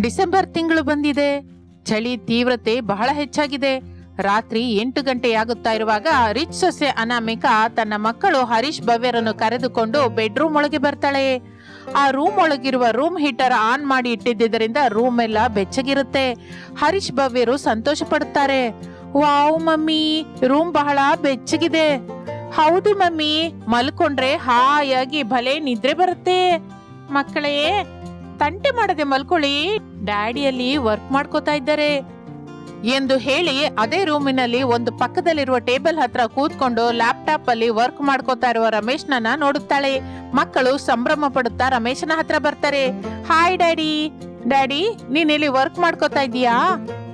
December ತಿಂಗಳು ಬಂದಿದೆ. ಚಳಿ ತೀವ್ರತೆ ಬಹಳ ಹೆಚ್ಚಾಗಿದೆ. ರಾತ್ರಿ ಎಂಟು ಗಂಟೆಯಾಗುತ್ತಾ ಇರುವಾಗ ರಿಚ್ ಸೊಸೆ ಅನಾಮಿಕಾ ತನ್ನ ಮಕ್ಕಳು ಹರೀಶ್ ಭವ್ಯರನ್ನು ಕರೆದುಕೊಂಡು ಬೆಡ್ರೂಮ್ ಒಳಗೆ ಬರ್ತಾಳೆ. ಆ ರೂಮ್ ಒಳಗಿರುವ ರೂಮ್ ಹೀಟರ್ ಆನ್ ಮಾಡಿ ಇಟ್ಟಿದ್ದರಿಂದ ರೂಮ್ ಎಲ್ಲ ಬೆಚ್ಚಗಿರುತ್ತೆ. ಹರೀಶ್ ಭವ್ಯರು ಸಂತೋಷ ಪಡುತ್ತಾರೆ ವಾವ್ ಮಮ್ಮಿ, ರೂಮ್ ಬಹಳ ಬೆಚ್ಚಗಿದೆ. ಹೌದು ಮಮ್ಮಿ, ಮಲ್ಕೊಂಡ್ರೆ ಹಾಯಾಗಿ ಭಲೆ ನಿದ್ರೆ ಬರುತ್ತೆ. ಮಕ್ಕಳೇ ತಂಟೆ ಮಾಡದೆ ಮಲ್ಕೊಳ್ಳಿ. ಡ್ಯಾಡಿಯಲ್ಲಿ ವರ್ಕ್ ಮಾಡ್ಕೋತಾ ಇದ್ದಾರೆ. ಎಂದು ಹೇಳಿ ಅದೇ ರೂಮಿನಲ್ಲಿ ಒಂದು ಪಕ್ಕದಲ್ಲಿರುವ ಟೇಬಲ್ ಹತ್ರ ಕೂತ್ಕೊಂಡು ಲ್ಯಾಪ್ಟಾಪ್ ಅಲ್ಲಿ ವರ್ಕ್ ಮಾಡ್ಕೋತಾ ಇರುವ ರಮೇಶ್ನನ್ನ ನೋಡುತ್ತಾಳೆ. ಮಕ್ಕಳು ಸಂಭ್ರಮ ಪಡುತ್ತಾ ರಮೇಶನ ಹತ್ರ ಬರ್ತಾರೆ. Hi daddy. ಡ್ಯಾಡಿ ನೀನ್ ಇಲ್ಲಿ ವರ್ಕ್ ಮಾಡ್ಕೋತಾ ಇದೀಯಾ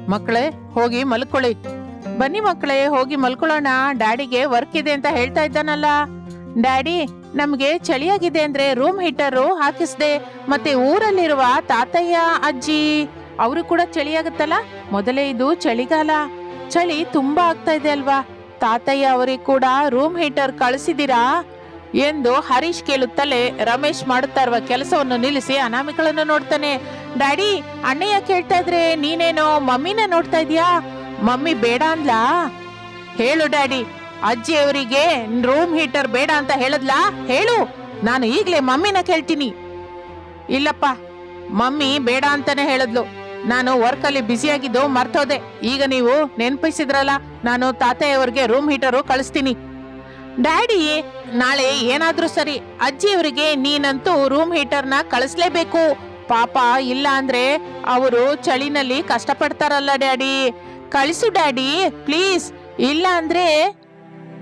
ಮಕ್ಕಳೇ, ಹೋಗಿ ಮಲ್ಕೊಳ್ಳಿ. ಬನ್ನಿ ಮಕ್ಕಳೇ, ಹೋಗಿ ಮಲ್ಕೊಳ್ಳೋಣ. ಡ್ಯಾಡಿಗೆ ವರ್ಕ್ ಇದೆ ಅಂತ ಹೇಳ್ತಾ ಇದ್ದಾನಲ್ಲ. ಡ್ಯಾಡಿ, ನಮ್ಗೆ ಚಳಿಯಾಗಿದೆ ಅಂದ್ರೆ ರೂಮ್ ಹೀಟರು ಹಾಕಿಸ್ದೆ, ಮತ್ತೆ ಊರಲ್ಲಿರುವ ತಾತಯ್ಯ, ಅಜ್ಜಿ, ಅವರು ಕೂಡ ಚಳಿಯಾಗುತ್ತಲ್ಲ? ಮೊದಲೇ ಇದು ಚಳಿಗಾಲ. ಚಳಿ ತುಂಬಾ ಆಗ್ತಾ ಇದೆ ಅಲ್ವಾ? ತಾತಯ್ಯ ಅವರಿಗೆ ಕೂಡ ರೂಮ್ ಹೀಟರ್ ಕಳಿಸಿದಿರಾ ಎಂದು ಹರೀಶ್ ಕೇಳುತ್ತಲೇ ರಮೇಶ್ ಮಾಡುತ್ತಾ ಇರುವ ಕೆಲಸವನ್ನು ನಿಲ್ಲಿಸಿ ಅನಾಮಿಕಳನ್ನು ನೋಡ್ತಾನೆ. ಡ್ಯಾಡಿ, ಅಣ್ಣಯ್ಯ ಕೇಳ್ತಾ ಇದ್ರೆ ನೀನೇನೋ ಮಮ್ಮಿನ ನೋಡ್ತಾ ಇದೀಯಾ ಮಮ್ಮಿ ಬೇಡ ಅಂದ್ಲಾ? ಹೇಳು ಡ್ಯಾಡಿ ಅಜ್ಜಿ ಅವರಿಗೆ ರೂಮ್ ಹೀಟರ್ ಬೇಡ ಅಂತ ಹೇಳದ್ಲಾ? ಹೇಳು. ನಾನು ಈಗಲೇ ಮಮ್ಮಿನ ಕೇಳ್ತೀನಿ. ಇಲ್ಲಪ್ಪ, ಮಮ್ಮಿ ಬೇಡ ಅಂತಾನೆ ಹೇಳಿದ್ಲು. ನಾನು ವರ್ಕ್ ಅಲ್ಲಿ ಬ್ಯುಸಿ ಆಗಿದ್ದು ಮರ್ತೋದೆ. ಈಗ ನೀವು ನೆನಪಿಸಿದ್ರಲ್ಲ, ನಾನು ತಾತೆಯವರಿಗೆ ರೂಮ್ ಹೀಟರು ಕಳಿಸ್ತೀನಿ. ಡ್ಯಾಡಿ ನಾಳೆ ಏನಾದ್ರೂ ಸರಿ, ಅಜ್ಜಿಯವರಿಗೆ ನೀನಂತೂ ರೂಮ್ ಹೀಟರ್ನ ಕಳಿಸ್ಲೇಬೇಕು. ಪಾಪ, ಇಲ್ಲ ಅಂದ್ರೆ ಅವರು ಚಳಿನಲ್ಲಿ ಕಷ್ಟಪಡ್ತಾರಲ್ಲ ಡ್ಯಾಡಿ ಕಳಿಸು ಡ್ಯಾಡಿ ಪ್ಲೀಸ್ ಇಲ್ಲ ಅಂದ್ರೆ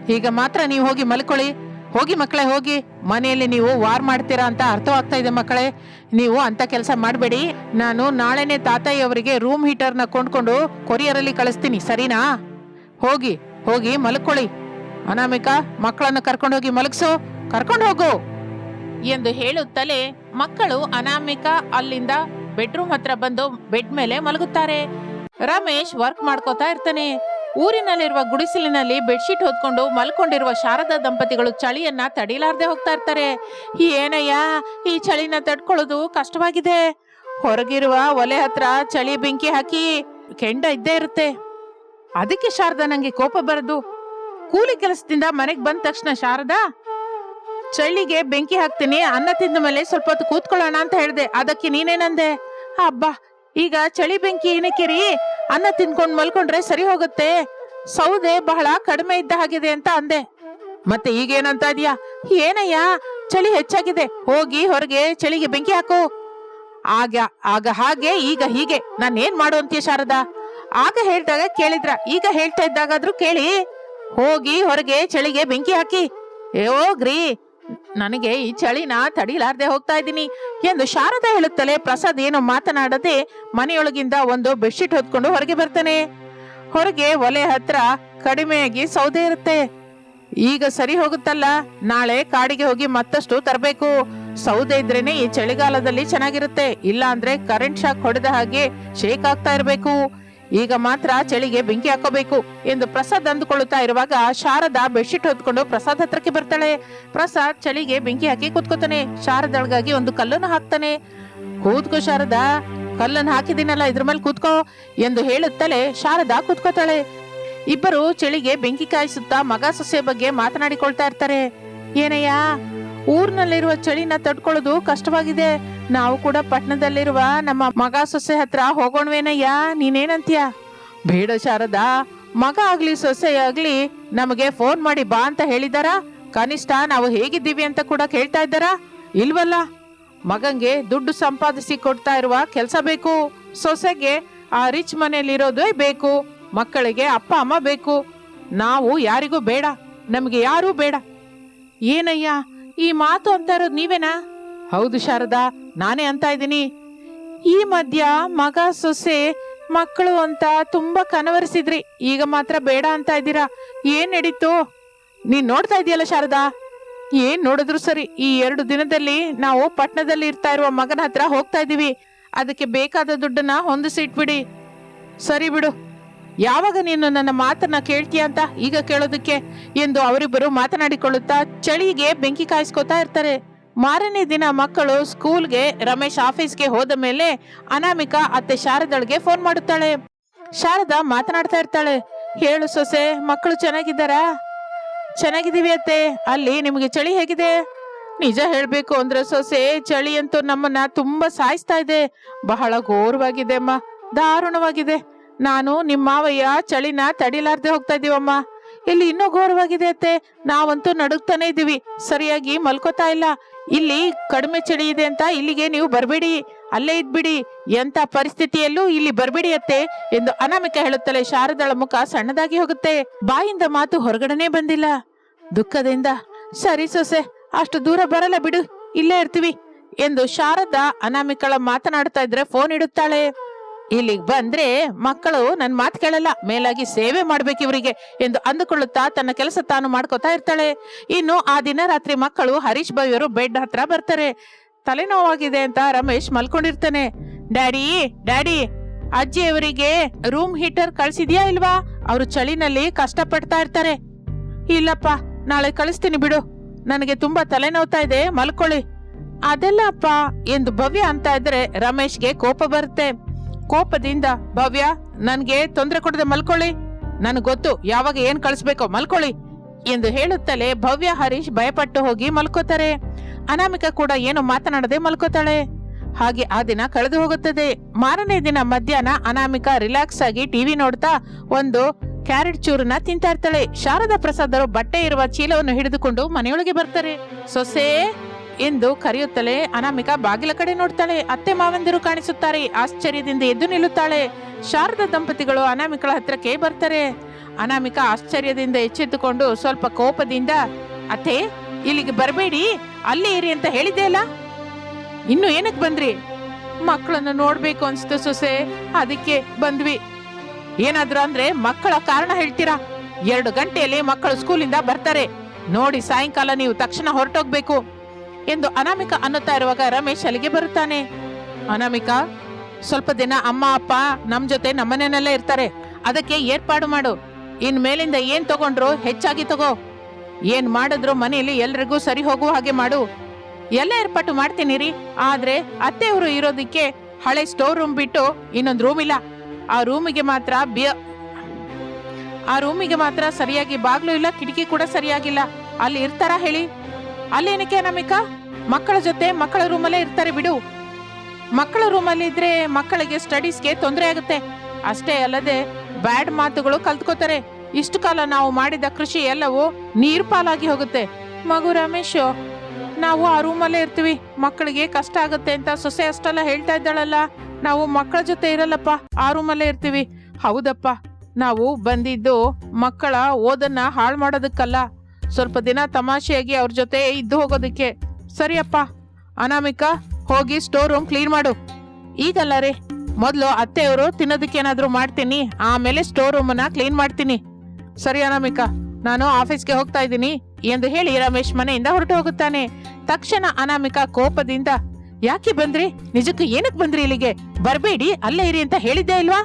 ಈಗ ಮಾತ್ರ ನೀವು ಹೋಗಿ ಮಲ್ಕೊಳ್ಳಿ. ಹೋಗಿ ಮಕ್ಕಳೇ, ಹೋಗಿ. ಮನೆಯಲ್ಲಿ ನೀವು ವಾರ್ ಮಾಡ್ತೀರಾ ಅಂತ ಅರ್ಥವಾಗ್ತಾ ಇದೆ ಮಕ್ಕಳೇ. ನೀವು ಅಂತ ಕೆಲಸ ಮಾಡಬೇಡಿ. ನಾನು ನಾಳೆನೇ ತಾತಯ್ಯವರಿಗೆ ರೂಮ್ ಹೀಟರ್ನ ಕೊಂಡ್ಕೊಂಡು ಕೊರಿಯರಲ್ಲಿ ಕಳಿಸ್ತೀನಿ, ಸರಿನಾ? ಹೋಗಿ ಹೋಗಿ ಮಲ್ಕೊಳ್ಳಿ. ಅನಾಮಿಕಾ, ಮಕ್ಕಳನ್ನು ಕರ್ಕೊಂಡು ಹೋಗಿ ಮಲಗಿಸು. ಕರ್ಕೊಂಡು ಹೋಗು. ಎಂದು ಹೇಳುತ್ತಲೇ ಮಕ್ಕಳು ಅನಾಮಿಕಾ ಅಲ್ಲಿಂದ ಬೆಡ್ರೂಮ್ ಹತ್ರ ಬಂದು ಬೆಡ್ ಮೇಲೆ ಮಲಗುತ್ತಾರೆ. ರಮೇಶ್ ವರ್ಕ್ ಮಾಡ್ಕೋತಾ ಇರ್ತಾನೆ. ಊರಿನಲ್ಲಿರುವ ಗುಡಿಸಲಿನಲ್ಲಿ ಬೆಡ್ಶೀಟ್ ಹೊತ್ಕೊಂಡು ಮಲ್ಕೊಂಡಿರುವ ಶಾರದಾ ದಂಪತಿಗಳು ಚಳಿಯನ್ನ ತಡಿಲಾರ್ದೆ ಹೋಗ್ತಾ ಇರ್ತಾರೆ. ಏನಯ್ಯ, ಈ ಚಳಿನ ತಡ್ಕೊಳ್ಳೋದು ಕಷ್ಟವಾಗಿದೆ. ಹೊರಗಿರುವ ಒಲೆ ಹತ್ರ ಚಳಿ ಬೆಂಕಿ ಹಾಕಿ ಕೆಂಡ ಇದ್ದೇ ಇರುತ್ತೆ. ಅದಕ್ಕೆ ಶಾರದಾ ನಂಗೆ ಕೋಪ ಬರದು. ಕೂಲಿ ಕೆಲಸದಿಂದ ಮನೆಗೆ ಬಂದ ತಕ್ಷಣ ಶಾರದಾ, ಚಳಿಗೆ ಬೆಂಕಿ ಹಾಕ್ತೀನಿ, ಅನ್ನ ತಿಂದ ಮೇಲೆ ಸ್ವಲ್ಪ ಹೊತ್ತು ಕೂತ್ಕೊಳ್ಳೋಣ ಅಂತ ಹೇಳಿದೆ. ಅದಕ್ಕೆ ನೀನೇನಂದೆ ಅಬ್ಬಾ, ಈಗ ಚಳಿ ಬೆಂಕಿ ಏನಕ್ಕೆ ರೀ? ಅನ್ನ ತಿನ್ಕೊಂಡು ಮಲ್ಕೊಂಡ್ರೆ ಸರಿ ಹೋಗುತ್ತೆ. ಸೌದೆ ಬಹಳ ಕಡಿಮೆ ಇದ್ದ ಹಾಗಿದೆ ಅಂತ ಅಂದೆ. ಮತ್ತೆ ಈಗೇನಂತ ಇದೆಯಾ? ಏನಯ್ಯ? ಚಳಿ ಹೆಚ್ಚಾಗಿದೆ. ಹೋಗಿ ಹೊರಗೆ ಚಳಿಗೆ ಬೆಂಕಿ ಹಾಕು. ಆಗ ಆಗ ಹಾಗೆ, ಈಗ ಹೀಗೆ. ನಾನು ಏನ್ ಮಾಡು ಅಂತೀಯ ಶಾರದಾ? ಆಗ ಹೇಳ್ದಾಗ ಕೇಳಿದ್ರ. ಈಗ ಹೇಳ್ತಾ ಇದ್ದಾಗಾದ್ರೂ ಕೇಳಿ. ಹೋಗಿ ಹೊರಗೆ ಚಳಿಗೆ ಬೆಂಕಿ ಹಾಕಿ. ಏ ಹೋಗ್ರಿ ನನಗೆ ಈ ಚಳಿನ ತಡಿಲಾರ್ದೆ ಹೋಗ್ತಾ ಇದ್ದೀನಿ ಎಂದು ಶಾರದಾ ಹೇಳುತ್ತಲೇ ಪ್ರಸಾದ್ ಏನು ಮಾತನಾಡದೆ ಮನೆಯೊಳಗಿಂದ ಒಂದು ಬೆಡ್ಶೀಟ್ ಹೊತ್ಕೊಂಡು ಹೊರಗೆ ಬರ್ತಾನೆ. ಹೊರಗೆ ಒಲೆ ಹತ್ರ ಕಡಿಮೆಯಾಗಿ ಸೌದೆ ಇರುತ್ತೆ. ಈಗ ಸರಿ ಹೋಗುತ್ತಲ್ಲ, ನಾಳೆ ಕಾಡಿಗೆ ಹೋಗಿ ಮತ್ತಷ್ಟು ತರಬೇಕು. ಸೌದೆ ಇದ್ರೇನೆ ಈ ಚಳಿಗಾಲದಲ್ಲಿ ಚೆನ್ನಾಗಿರುತ್ತೆ ಇಲ್ಲ ಅಂದ್ರೆ ಕರೆಂಟ್ ಶಾಕ್ ಹೊಡೆದ ಹಾಗೆ ಶೇಕ್ ಆಗ್ತಾ ಇರಬೇಕು. ಈಗ ಮಾತ್ರ ಚಳಿಗೆ ಬೆಂಕಿ ಹಾಕೋಬೇಕು ಎಂದು ಪ್ರಸಾದ್ ಅಂದುಕೊಳ್ಳುತ್ತಾ ಇರುವಾಗ ಶಾರದಾ ಬೆಡ್ಶೀಟ್ ಹೊತ್ಕೊಂಡು ಪ್ರಸಾದ್ ಹತ್ರಕ್ಕೆ ಬರ್ತಾಳೆ. ಪ್ರಸಾದ್ ಚಳಿಗೆ ಬೆಂಕಿ ಹಾಕಿ ಕೂತ್ಕೋತಾನೆ. ಶಾರದೊಳಗಾಗಿ ಒಂದು ಕಲ್ಲನ್ನು ಹಾಕ್ತಾನೆ. ಕೂತ್ಕೋ ಶಾರದಾ, ಕಲ್ಲನ್ನು ಹಾಕಿದ್ದೀನಲ್ಲ, ಇದ್ರ ಮೇಲೆ ಕೂತ್ಕೋ ಎಂದು ಹೇಳುತ್ತಲೇ ಶಾರದಾ ಕೂತ್ಕೋತಾಳೆ. ಇಬ್ಬರು ಚಳಿಗೆ ಬೆಂಕಿ ಕಾಯಿಸುತ್ತಾ ಮಗ ಸೊಸೆ ಬಗ್ಗೆ ಮಾತನಾಡಿಕೊಳ್ತಾ ಇರ್ತಾರೆ. ಏನಯ್ಯ, ಊರ್ನಲ್ಲಿರುವ ಚಳಿನ ತಡ್ಕೊಳ್ಳೋದು ಕಷ್ಟವಾಗಿದೆ. ನಾವು ಕೂಡ ಪಟ್ಟಣದಲ್ಲಿರುವ ನಮ್ಮ ಮಗ ಸೊಸೆ ಹತ್ರ ಹೋಗೋಣವೇನಯ್ಯ? ನೀನೇನಂತೀಯ? ಬೇಡ ಶಾರದಾ, ಮಗ ಆಗ್ಲಿ ಸೊಸೆ ಆಗ್ಲಿ ನಮಗೆ ಫೋನ್ ಮಾಡಿ ಬಾ ಅಂತ ಹೇಳಿದಾರ? ಕನಿಷ್ಠ ನಾವು ಹೇಗಿದ್ದೀವಿ ಅಂತ ಕೂಡ ಕೇಳ್ತಾ ಇದ್ದಾರಾ? ಇಲ್ವಲ್ಲ? ಮಗಂಗೆ ದುಡ್ಡು ಸಂಪಾದಿಸಿ ಕೊಡ್ತಾ ಇರುವ ಕೆಲಸ ಬೇಕು. ಸೊಸೆಗೆ ಆ ರಿಚ್ ಮನೆಯಲ್ಲಿರೋದೇ ಬೇಕು. ಮಕ್ಕಳಿಗೆ ಅಪ್ಪ, ಅಮ್ಮ ಬೇಕು. ನಾವು ಯಾರಿಗೂ ಬೇಡ. ನಮಗೆ ಯಾರೂ ಬೇಡ. ಏನಯ್ಯ? ಈ ಮಾತು ಅಂತ ಇರೋದು ನೀವೇನಾ? ಹೌದು ಶಾರದಾ ನಾನೇ ಅಂತ ಇದ್ದೀನಿ. ಈ ಮಧ್ಯ ಮಗ, ಸೊಸೆ, ಮಕ್ಕಳು ಅಂತ ತುಂಬಾ ಕನವರಿಸಿದ್ರಿ. ಈಗ ಮಾತ್ರ ಬೇಡ ಅಂತ ಇದ್ದೀರಾ? ಏನ್ ನಡೀತು? ನೀನ್ ನೋಡ್ತಾ ಇದೀಯಲ್ಲ ಶಾರದಾ? ಏನ್ ನೋಡಿದ್ರು ಸರಿ, ಈ ಎರಡು ದಿನದಲ್ಲಿ ನಾವು ಪಟ್ಟಣದಲ್ಲಿ ಇರ್ತಾ ಇರುವ ಮಗನ ಹತ್ರ ಹೋಗ್ತಾ ಇದೀವಿ. ಅದಕ್ಕೆ ಬೇಕಾದ ದುಡ್ಡನ್ನ ಹೊಂದಿಸಿ ಇಟ್ಬಿಡಿ. ಸರಿ ಬಿಡು. ಯಾವಾಗ ನೀನು ನನ್ನ ಮಾತನ್ನ ಕೇಳ್ತೀಯ ಅಂತ ಈಗ ಕೇಳೋದಕ್ಕೆ? ಎಂದು ಅವರಿಬ್ಬರು ಮಾತನಾಡಿಕೊಳ್ಳುತ್ತಾ ಚಳಿಗೆ ಬೆಂಕಿ ಕಾಯಿಸ್ಕೊತಾ ಇರ್ತಾರೆ. ಮಾರನೇ ದಿನ ಮಕ್ಕಳು ಸ್ಕೂಲ್ಗೆ ರಮೇಶ್ ಆಫೀಸ್ಗೆ ಹೋದ ಮೇಲೆ ಅನಾಮಿಕಾ ಅತ್ತೆ ಶಾರದಳಿಗೆ ಫೋನ್ ಮಾಡುತ್ತಾಳೆ. ಶಾರದಾ ಮಾತನಾಡ್ತಾ ಇರ್ತಾಳೆ. ಹೇಳು ಸೊಸೆ, ಮಕ್ಕಳು ಚೆನ್ನಾಗಿದ್ದಾರಾ? ಚೆನ್ನಾಗಿದ್ದೀವಿ ಅತ್ತೆ. ಅಲ್ಲಿ ನಿಮಗೆ ಚಳಿ ಹೇಗಿದೆ? ನಿಜ ಹೇಳಬೇಕು ಅಂದ್ರೆ ಸೊಸೆ, ಚಳಿ ಅಂತೂ ನಮ್ಮನ್ನ ತುಂಬಾ ಸಾಯಿಸ್ತಾ ಇದೆ. ಬಹಳ ಘೋರವಾಗಿದೆ ಅಮ್ಮ. ದಾರುಣವಾಗಿದೆ. ನಾನು ನಿಮ್ಮ ಮಾವಯ್ಯ ಚಳಿನ ತಡಿಲಾರ್ದೆ ಹೋಗ್ತಾ ಇದೀವಮ್ಮ. ಇಲ್ಲಿ ಇನ್ನೂ ಘೋರವಾಗಿದೆ ಅತ್ತೆ. ನಾವಂತೂ ನಡುಗ್ತಾನೆ ಇದೀವಿ ಸರಿಯಾಗಿ ಮಲ್ಕೋತಾ ಇಲ್ಲ. ಇಲ್ಲಿ ಕಡಿಮೆ ಚಳಿ ಇದೆ ಅಂತ ಇಲ್ಲಿಗೆ ನೀವು ಬರಬೇಡಿ. ಅಲ್ಲೇ ಇದ್ಬಿಡಿ. ಎಂಥ ಪರಿಸ್ಥಿತಿಯಲ್ಲೂ ಇಲ್ಲಿ ಬರಬೇಡಿ ಅತ್ತೆ ಎಂದು ಅನಾಮಿಕ ಹೇಳುತ್ತಲೇ ಶಾರದಳ ಮುಖ ಸಣ್ಣದಾಗಿ ಹೋಗುತ್ತೆ. ಬಾಯಿಂದ ಮಾತು ಹೊರಗಡೆನೆ ಬಂದಿಲ್ಲ. ದುಃಖದಿಂದ, ಸರಿ ಸೊಸೆ, ಅಷ್ಟು ದೂರ ಬರಲ್ಲ ಬಿಡು. ಇಲ್ಲೇ ಇರ್ತೀವಿ. ಎಂದು ಶಾರದಾ ಅನಾಮಿಕಳ ಮಾತನಾಡ್ತಾ ಇದ್ರೆ ಫೋನ್ ಇಡುತ್ತಾಳೆ. ಇಲ್ಲಿಗ್ ಬಂದ್ರೆ ಮಕ್ಕಳು ನನ್ನ ಮಾತು ಕೇಳಲ್ಲ, ಮೇಲಾಗಿ ಸೇವೆ ಮಾಡ್ಬೇಕು ಇವರಿಗೆ ಎಂದು ಅಂದುಕೊಳ್ಳುತ್ತಾ ತನ್ನ ಕೆಲಸ ತಾನು ಮಾಡ್ಕೋತಾ ಇರ್ತಾಳೆ. ಇನ್ನು ಆ ದಿನ ರಾತ್ರಿ ಮಕ್ಕಳು ಹರೀಶ್ ಬಾಯಿಯವರು ಬೆಡ್ ಹತ್ರ ಬರ್ತಾರೆ. ತಲೆನೋವಾಗಿದೆ ಅಂತ ರಮೇಶ್ ಮಲ್ಕೊಂಡಿರ್ತಾನೆ. ಡ್ಯಾಡಿ ಡ್ಯಾಡಿ, ಅಜ್ಜಿಯವರಿಗೆ ರೂಮ್ ಹೀಟರ್ ಕಳ್ಸಿದ್ಯಾ ಇಲ್ವಾ? ಅವರು ಚಳಿನಲ್ಲಿ ಕಷ್ಟ ಪಡ್ತಾ ಇರ್ತಾರೆ. ಇಲ್ಲಪ್ಪ, ನಾಳೆ ಕಳಿಸ್ತೀನಿ ಬಿಡು. ನನಗೆ ತುಂಬಾ ತಲೆನೋವ್ತಾ ಇದೆ, ಮಲ್ಕೊಳ್ಳಿ. ಅದೆಲ್ಲ ಅಪ್ಪ ಎಂದು ಭವ್ಯ ಅಂತ ಇದ್ರೆ ರಮೇಶ್ಗೆ ಕೋಪ ಬರುತ್ತೆ. ಕೋಪದಿಂದ, ಭವ್ಯ, ನನ್ಗೆ ತೊಂದರೆ ಕೊಡದೆ ಮಲ್ಕೊಳ್ಳಿ. ನನಗೆ ಗೊತ್ತು, ಯಾವಾಗ ಏನ್ ಕಳಿಸ್ಬೇಕೋ ಮಲ್ಕೊಳ್ಳಿ. ಎಂದು ಹೇಳುತ್ತಲೇ ಭವ್ಯ ಹರೀಶ್ ಭಯಪಟ್ಟು ಹೋಗಿ ಮಲ್ಕೋತಾರೆ. ಅನಾಮಿಕ ಕೂಡ ಏನು ಮಾತನಾಡದೆ ಮಲ್ಕೋತಾಳೆ. ಹಾಗೆ ಆ ದಿನ ಕಳೆದು ಹೋಗುತ್ತದೆ. ಮಾರನೇ ದಿನ ಮಧ್ಯಾಹ್ನ ಅನಾಮಿಕ ರಿಲ್ಯಾಕ್ಸ್ ಆಗಿ ಟಿವಿ ನೋಡ್ತಾ ಒಂದು ಕ್ಯಾರೆಟ್ ಚೂರನ್ನ ತಿಂತಾ ಇರ್ತಾಳೆ. ಶಾರದಾ ಪ್ರಸಾದರು ಬಟ್ಟೆ ಇರುವ ಚೀಲವನ್ನು ಹಿಡಿದುಕೊಂಡು ಮನೆಯೊಳಗೆ ಬರ್ತಾರೆ. ಸೊಸೆ ಎಂದು ಕರೆಯುತ್ತಲೇ ಅನಾಮಿಕ ಬಾಗಿಲ ಕಡೆ ನೋಡ್ತಾಳೆ. ಅತ್ತೆ ಮಾವಂದಿರು ಕಾಣಿಸುತ್ತಾರೆ. ಆಶ್ಚರ್ಯದಿಂದ ಎದ್ದು ನಿಲ್ಲುತ್ತಾಳೆ. ಶಾರದ ದಂಪತಿಗಳು ಅನಾಮಿಕಳ ಹತ್ರಕ್ಕೆ ಬರ್ತಾರೆ. ಅನಾಮಿಕ ಆಶ್ಚರ್ಯದಿಂದ ಎಚ್ಚೆತ್ತುಕೊಂಡು ಸ್ವಲ್ಪ ಕೋಪದಿಂದ, ಅತ್ತೆ, ಇಲ್ಲಿಗೆ ಬರಬೇಡಿ. ಅಲ್ಲೇ ಇರಿ ಅಂತ ಹೇಳಿದ್ದೆ ಅಲ್ಲ? ಇನ್ನು ಏನಕ್ಕೆ ಬಂದ್ರಿ? ಮಕ್ಕಳನ್ನು ನೋಡ್ಬೇಕು ಅನ್ಸ್ತು ಸೊಸೆ. ಅದಕ್ಕೆ ಬಂದ್ವಿ. ಏನಾದ್ರು ಅಂದ್ರೆ ಮಕ್ಕಳ ಕಾರಣ ಹೇಳ್ತೀರಾ? ಎರಡು ಗಂಟೆಯಲ್ಲಿ ಮಕ್ಕಳು ಸ್ಕೂಲಿಂದ ಬರ್ತಾರೆ. ನೋಡಿ ಸಾಯಂಕಾಲ ನೀವು ತಕ್ಷಣ ಹೊರಟೋಗ್ಬೇಕು. ಎಂದು ಅನಾಮಿಕ ಅನ್ನುತ್ತಾ ಇರುವಾಗ ರಮೇಶ್ ಅಲ್ಲಿಗೆ ಬರುತ್ತಾನೆ. ಅನಾಮಿಕ, ಸ್ವಲ್ಪ ದಿನ ಅಮ್ಮ, ಅಪ್ಪ ನಮ್ ಜೊತೆ ನಮ್ಮನೆಯಲ್ಲೇ ಇರ್ತಾರೆ. ಅದಕ್ಕೆ ಏರ್ಪಾಡು ಮಾಡು. ಇನ್ ಮೇಲಿಂದ ಏನ್ ತಗೊಂಡ್ರು ಹೆಚ್ಚಾಗಿ ತಗೋ. ಏನ್ ಮಾಡಿದ್ರು ಮನೆಯಲ್ಲಿ ಎಲ್ರಿಗೂ ಸರಿ ಹೋಗುವ ಹಾಗೆ ಮಾಡು. ಎಲ್ಲ ಏರ್ಪಾಟು ಮಾಡ್ತೀನಿ ರೀ. ಆದ್ರೆ ಅತ್ತೆಯವರು ಇರೋದಕ್ಕೆ ಹಳೆ ಸ್ಟೋರ್ ರೂಮ್ ಬಿಟ್ಟು ಇನ್ನೊಂದು ರೂಮ್ ಇಲ್ಲ. ಆ ರೂಮಿಗೆ ಮಾತ್ರ ಬಿಯ, ಆ ರೂಮಿಗೆ ಮಾತ್ರ ಸರಿಯಾಗಿ ಬಾಗ್ಲು ಇಲ್ಲ, ಕಿಟಕಿ ಕೂಡ ಸರಿಯಾಗಿಲ್ಲ. ಅಲ್ಲಿ ಇರ್ತಾರ ಹೇಳಿ? ಅಲ್ಲೇನಕ್ಕೆ ಅನಾಮಿಕ ಮಕ್ಕಳ ಜೊತೆ ಮಕ್ಕಳ ರೂಮಲ್ಲೇ ಇರ್ತಾರೆ ಬಿಡು. ಮಕ್ಕಳ ರೂಮಲ್ಲಿ ಇದ್ರೆ ಮಕ್ಕಳಿಗೆ ಸ್ಟಡೀಸ್ಗೆ ತೊಂದರೆ ಆಗುತ್ತೆ. ಅಷ್ಟೇ ಅಲ್ಲದೆ ಬ್ಯಾಡ್ ಮಾತುಗಳು ಕಲ್ತ್ಕೋತಾರೆ. ಇಷ್ಟು ಕಾಲ ನಾವು ಮಾಡಿದ ಕೃಷಿ ಎಲ್ಲವೂ ನೀರ್ ಪಾಲಾಗಿ ಹೋಗುತ್ತೆ. ಮಗು ರಮೇಶ್, ನಾವು ಆ ರೂಮಲ್ಲೇ ಇರ್ತೀವಿ. ಮಕ್ಕಳಿಗೆ ಕಷ್ಟ ಆಗುತ್ತೆ ಅಂತ ಸೊಸೆ ಅಷ್ಟೆಲ್ಲ ಹೇಳ್ತಾ ಇದ್ದಾಳಲ್ಲ. ನಾವು ಮಕ್ಕಳ ಜೊತೆ ಇರಲ್ಲಪ್ಪ, ಆ ರೂಮಲ್ಲೇ ಇರ್ತೀವಿ. ಹೌದಪ್ಪ, ನಾವು ಬಂದಿದ್ದು ಮಕ್ಕಳ ಓದನ್ನ ಹಾಳು ಮಾಡೋದಕ್ಕಲ್ಲ. ಸ್ವಲ್ಪ ದಿನ ತಮಾಷೆಯಾಗಿ ಅವ್ರ ಜೊತೆ ಇದ್ದು ಹೋಗೋದಕ್ಕೆ. ಸರಿಯಪ್ಪ. ಅನಾಮಿಕ, ಹೋಗಿ ಸ್ಟೋರ್ ರೂಮ್ ಕ್ಲೀನ್ ಮಾಡು. ಈಗಲ್ಲ ರೀ. ಮೊದಲು ಅತ್ತೆಯವರು ತಿನ್ನೋದಕ್ಕೆ ಏನಾದರೂ ಮಾಡ್ತೀನಿ. ಆಮೇಲೆ ಸ್ಟೋರ್ ರೂಮನ್ನು ಕ್ಲೀನ್ ಮಾಡ್ತೀನಿ. ಸರಿ ಅನಾಮಿಕ, ನಾನು ಆಫೀಸ್ಗೆ ಹೋಗ್ತಾ ಇದ್ದೀನಿ ಎಂದು ಹೇಳಿ ರಮೇಶ್ ಮನೆಯಿಂದ ಹೊರಟು ಹೋಗುತ್ತಾನೆ. ತಕ್ಷಣ ಅನಾಮಿಕ ಕೋಪದಿಂದ, ಯಾಕೆ ಬಂದ್ರಿ? ನಿಜಕ್ಕೂ ಏನಕ್ಕೆ ಬಂದ್ರಿ ಇಲ್ಲಿಗೆ? ಬರಬೇಡಿ, ಅಲ್ಲೇ ಇರಿ ಅಂತ ಹೇಳಿದ್ದೆ ಇಲ್ವಾ?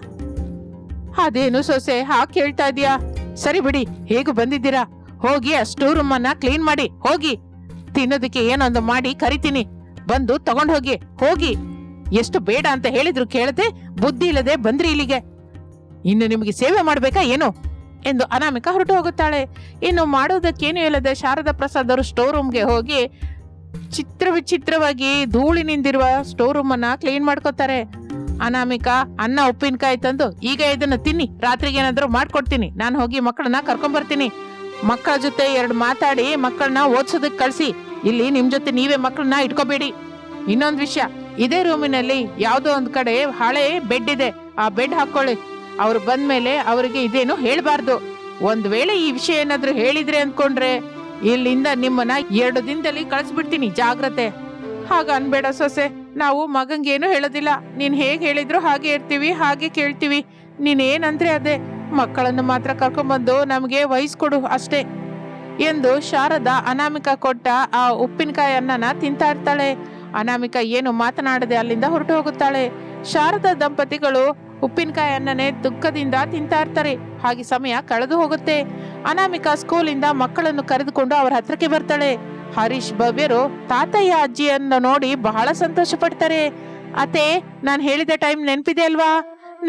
ಅದೇನು ಸೊಸೆ ಹಾಕಿ ಕೇಳ್ತಾ ಇದೀಯಾ ಸರಿ ಬಿಡಿ, ಹೇಗೂ ಬಂದಿದ್ದೀರಾ? ಹೋಗಿ ಆ ಸ್ಟೋರ್ ರೂಮ್ ಅನ್ನ ಕ್ಲೀನ್ ಮಾಡಿ, ಹೋಗಿ. ತಿನ್ನೋದಕ್ಕೆ ಏನೊಂದು ಮಾಡಿ ಕರಿತೀನಿ. ಬಂದು ತಗೊಂಡ್ ಹೋಗಿ ಹೋಗಿ. ಎಷ್ಟು ಬೇಡ ಅಂತ ಹೇಳಿದ್ರು ಕೇಳದೆ ಬುದ್ಧಿ ಇಲ್ಲದೆ ಬಂದ್ರಿ ಇಲ್ಲಿಗೆ. ಇನ್ನು ನಿಮಗೆ ಸೇವೆ ಮಾಡ್ಬೇಕಾ ಏನು? ಎಂದು ಅನಾಮಿಕ ಹೊರಟು ಹೋಗುತ್ತಾಳೆ. ಇನ್ನು ಮಾಡೋದಕ್ಕೇನು ಇಲ್ಲದೆ ಶಾರದಾ ಪ್ರಸಾದ್ ಅವರು ಸ್ಟೋರ್ ರೂಮ್ಗೆ ಹೋಗಿ ಚಿತ್ರ ವಿಚಿತ್ರವಾಗಿ ಧೂಳಿನಿಂದಿರುವ ಸ್ಟೋರ್ ರೂಮ್ ಅನ್ನ ಕ್ಲೀನ್ ಮಾಡ್ಕೋತಾರೆ. ಅನಾಮಿಕ, ಅನ್ನ, ಉಪ್ಪಿನಕಾಯಿ ತಂದು, ಈಗ ಇದನ್ನ ತಿನ್ನಿ. ರಾತ್ರಿಗೆ ಏನಾದರೂ ಮಾಡ್ಕೊಡ್ತೀನಿ. ನಾನು ಹೋಗಿ ಮಕ್ಕಳನ್ನ ಕರ್ಕೊಂಡ್ ಬರ್ತೀನಿ ಮಕ್ಕಳ ಜೊತೆ ಎರಡು ಮಾತಾಡಿ ಮಕ್ಕಳನ್ನ ಓದ್ಸೋದಕ್ಕೆ ಕಳಿಸಿ. ಇಲ್ಲಿ ನಿಮ್ಮ ಜೊತೆ ನೀವೇ ಮಕ್ಕಳನ್ನ ಇಟ್ಕೋಬೇಡಿ. ಇನ್ನೊಂದು ವಿಷಯ, ಇದೇ ರೂಮಿನಲ್ಲಿ ಯಾವುದೋ ಒಂದು ಕಡೆ ಹಳೆ ಬೆಡ್ ಇದೆ. ಆ ಬೆಡ್ ಹಾಕೊಳ್ಳಿ. ಅವ್ರು ಬಂದ್ಮೇಲೆ ಅವರಿಗೆ ಇದೇನು ಹೇಳಬಾರ್ದು. ಒಂದ್ ವೇಳೆ ಈ ವಿಷಯ ಏನಾದರೂ ಹೇಳಿದ್ರೆ ಅಂದ್ಕೊಂಡ್ರೆ ಇಲ್ಲಿಂದ ನಿಮ್ಮನ್ನ ಎರಡು ದಿನದಲ್ಲಿ ಕಳಿಸ್ಬಿಡ್ತೀನಿ ಜಾಗ್ರತೆ. ಹಾಗ ಅನ್ಬೇಡ ಸೊಸೆ, ನಾವು ಮಗಂಗೇನು ಹೇಳೋದಿಲ್ಲ. ನೀನ್ ಹೇಗೆ ಹೇಳಿದ್ರು ಹಾಗೆ ಇರ್ತೀವಿ, ಹಾಗೆ ಕೇಳ್ತೀವಿ. ನೀನ್ ಏನಂದ್ರೆ ಅದೇ. ಮಕ್ಕಳನ್ನು ಮಾತ್ರ ಕರ್ಕೊಂಬಂದು ನಮಗೆ ವಹಿಸ್ಕೊಡು ಅಷ್ಟೇ ಎಂದು ಶಾರದಾ ಅನಾಮಿಕ ಕೊಟ್ಟ ಆ ಉಪ್ಪಿನಕಾಯಿ ಅನ್ನನ ತಿಂತಾ ಇರ್ತಾಳೆ. ಅನಾಮಿಕ ಏನು ಮಾತನಾಡದೆ ಅಲ್ಲಿಂದ ಹೊರಟು ಹೋಗುತ್ತಾಳೆ. ಶಾರದಾ ದಂಪತಿಗಳು ಉಪ್ಪಿನಕಾಯಿ ಅನ್ನನೇ ದುಃಖದಿಂದ ತಿಂತಾ ಇರ್ತಾರೆ. ಹಾಗೆ ಸಮಯ ಕಳೆದು ಹೋಗುತ್ತೆ. ಅನಾಮಿಕ ಸ್ಕೂಲಿಂದ ಮಕ್ಕಳನ್ನು ಕರೆದುಕೊಂಡು ಅವರ ಹತ್ರಕ್ಕೆ ಬರ್ತಾಳೆ. ಹರೀಶ್ ಭವ್ಯರು ತಾತಯ್ಯ ಅಜ್ಜಿಯನ್ನು ನೋಡಿ ಬಹಳ ಸಂತೋಷ ಪಡ್ತಾರೆ ಅತ್ತೆ, ನಾನು ಹೇಳಿದ ಟೈಮ್ ನೆನಪಿದೆ ಅಲ್ವಾ?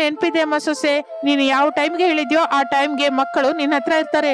ನೆನ್ಪಿದೆ ಅಮ್ಮ ಸೊಸೆ. ನೀನು ಯಾವ ಟೈಮ್ಗೆ ಹೇಳಿದ್ಯೋ ಆ ಟೈಮ್ಗೆ ಮಕ್ಕಳು ನಿನ್ನ ಹತ್ರ ಇರ್ತಾರೆ.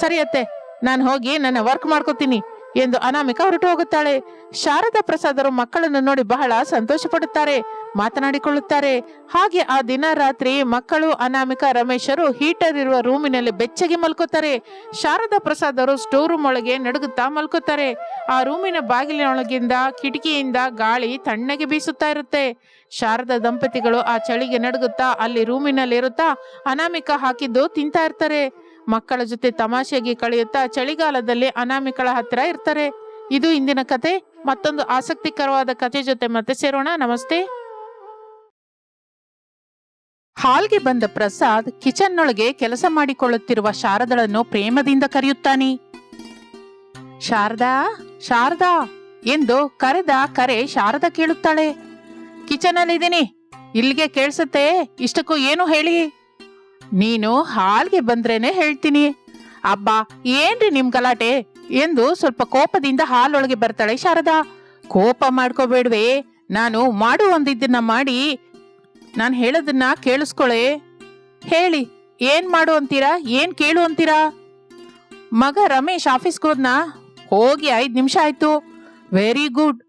ಸರಿ ಅತ್ತೆ, ನಾನು ಹೋಗಿ ನನ್ನ ವರ್ಕ್ ಮಾಡ್ಕೋತೀನಿ. ಎಂದು ಅನಾಮಿಕ ಹೊರಟು ಹೋಗುತ್ತಾಳೆ. ಶಾರದಾ ಪ್ರಸಾದರು ಮಕ್ಕಳನ್ನು ನೋಡಿ ಬಹಳ ಸಂತೋಷ ಪಡುತ್ತಾರೆ ಮಾತನಾಡಿಕೊಳ್ಳುತ್ತಾರೆ. ಹಾಗೆ ಆ ದಿನ ರಾತ್ರಿ ಮಕ್ಕಳು, ಅನಾಮಿಕ, ರಮೇಶರು ಹೀಟರ್ ಇರುವ ರೂಮಿನಲ್ಲಿ ಬೆಚ್ಚಗೆ ಮಲ್ಕೋತಾರೆ. ಶಾರದಾ ಪ್ರಸಾದರು ಸ್ಟೋರ್ ರೂಮ್ ಒಳಗೆ ನಡುಗುತ್ತಾ ಮಲ್ಕೋತಾರೆ. ಆ ರೂಮಿನ ಬಾಗಿಲಿನೊಳಗಿಂದ, ಕಿಟಕಿಯಿಂದ ಗಾಳಿ ತಣ್ಣಗೆ ಬೀಸುತ್ತಾ ಇರುತ್ತೆ. ಶಾರದಾ ದಂಪತಿಗಳು ಆ ಚಳಿಗೆ ನಡುಗುತ್ತಾ, ಅಲ್ಲಿ ರೂಮಿನಲ್ಲಿ ಇರುತ್ತಾ ಅನಾಮಿಕ ಹಾಕಿದ್ದು ತಿಂತಾ ಇರ್ತಾರೆ. ಮಕ್ಕಳ ಜೊತೆ ತಮಾಷೆಗೆ ಕಳೆಯುತ್ತಾ ಚಳಿಗಾಲದಲ್ಲಿ ಅನಾಮಿಕಳ ಹತ್ತಿರ ಇರ್ತಾರೆ. ಇದು ಇಂದಿನ ಕತೆ. ಮತ್ತೊಂದು ಆಸಕ್ತಿಕರವಾದ ಕತೆ ಜೊತೆ ಮತ್ತೆ ಸೇರೋಣ. ನಮಸ್ತೆ. ಹಾಲ್ಗೆ ಬಂದ ಪ್ರಸಾದ್ ಕಿಚನ್ನೊಳಗೆ ಕೆಲಸ ಮಾಡಿಕೊಳ್ಳುತ್ತಿರುವ ಶಾರದಳನ್ನು ಪ್ರೇಮದಿಂದ ಕರೆಯುತ್ತಾನೆ. ಶಾರದಾ ಶಾರದಾ ಎಂದು ಕರೆದ ಕರೆ ಶಾರದಾ ಕೇಳುತ್ತಾಳೆ. ಕಿಚನ್ ಅಲ್ಲಿ ಇದ್ದೀನಿ ಇಲ್ಲಿಗೆ ಕೇಳಿಸುತ್ತೆ. ಇಷ್ಟಕ್ಕೂ ಏನು ಹೇಳಿ? ನೀನು ಹಾಲ್ಗೆ ಬಂದ್ರೇನೆ ಹೇಳ್ತೀನಿ. ಅಬ್ಬಾ, ಏನ್ರಿ ನಿಮ್ ಗಲಾಟೆ? ಎಂದು ಸ್ವಲ್ಪ ಕೋಪದಿಂದ ಹಾಲೊಳಗೆ ಬರ್ತಾಳೆ ಶಾರದಾ. ಕೋಪ ಮಾಡ್ಕೋಬೇಡ್ವೆ, ನಾನು ಮಾಡು ಒಂದಿದ್ದನ್ನ ಮಾಡಿ ನಾನು ಹೇಳೋದನ್ನ ಕೇಳಿಸ್ಕೊಳೆ. ಹೇಳಿ, ಏನ್ ಮಾಡು ಅಂತೀರಾ, ಏನ್ ಕೇಳು ಅಂತೀರಾ? ಮಗ ರಮೇಶ್ ಆಫೀಸ್ಗೆ ಹೋದ್ನ ಹೋಗಿ ಐದು ನಿಮಿಷ ಆಯ್ತು. Very good.